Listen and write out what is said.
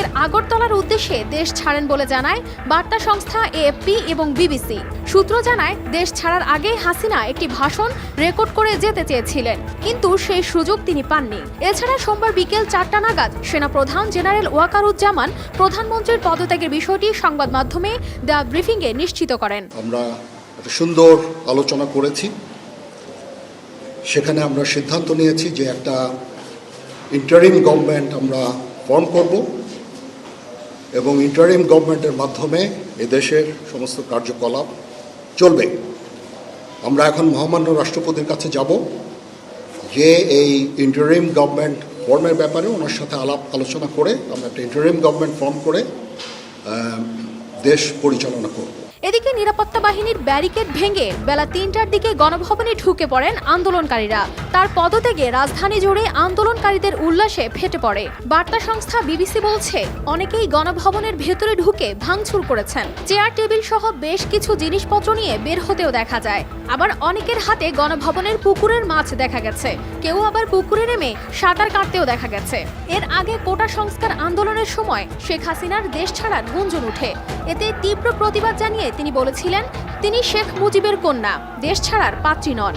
ভারতের আগরতলার উদ্দেশ্যে দেশ ছাড়েন বলে জানায় বার্তা সংস্থা এএফপি এবং বিবিসি। সূত্র জানায়, দেশ ছাড়ার আগেই হাসিনা একটি ভাষণ রেকর্ড করে যেতে চেয়েছিলেন, কিন্তু সেই সুযোগ তিনি পাননি। এছাড়া সোমবার বিকেল চারটা নাগাদ সেনাপ্রধান জেনারেল ওয়াকারুজ্জামান প্রধানমন্ত্রীর পদত্যাগের বিষয়টি সংবাদ মাধ্যমে দ্য ব্রিফিংয়ে নিশ্চিত করেন। আমরা সুন্দর আলোচনা করেছি। সেখানে আমরা সিদ্ধান্ত নিয়েছি যে একটা ইন্টারিম গভর্নমেন্ট আমরা ফর্ম করব। এবং ইন্টারিম গভর্নমেন্টের মাধ্যমে এদেশের সমস্ত কার্যকলাপ চলবে। আমরা এখন মহামান্য রাষ্ট্রপতির কাছে যাব। যে এই ইন্টারিম গভর্নমেন্ট ফর্মের ব্যাপারে ওনার সাথে আলাপ আলোচনা করে আমরা একটা ইন্টারিম গভর্নমেন্ট ফর্ম করে দেশ পরিচালনা করব। এদিকে নিরাপত্তা বাহিনীর ব্যারিকেড ভেঙে বেলা তিনটার দিকে গণভবনে ঢুকে পড়েন আন্দোলনকারীরা। তার পদত্যাগে রাজধানী জুড়ে আন্দোলনকারীদের উল্লাসে ফেটে পড়ে। বার্তা সংস্থা বিবিসি বলছে, অনেকেই গণভবনের ভেতরে ঢুকে ভাঙচুর করেছেন। চেয়ার টেবিল সহ বেশ কিছু জিনিসপত্র নিয়ে বের হতেও দেখা যায়। আবার অনেকের হাতে গণভবনের পুকুরের মাছ দেখা গেছে। কেউ আবার পুকুরে নেমে সাঁতার কাটতেও দেখা গেছে। এর আগে কোটা সংস্কার আন্দোলনের সময় শেখ হাসিনার দেশ ছাড়ার গুঞ্জন উঠে। এতে তীব্র প্রতিবাদ জানিয়ে তিনি বলেছিলেন, তিনি শেখ মুজিবের কন্যা, দেশ ছাড়ার পাত্রী নন।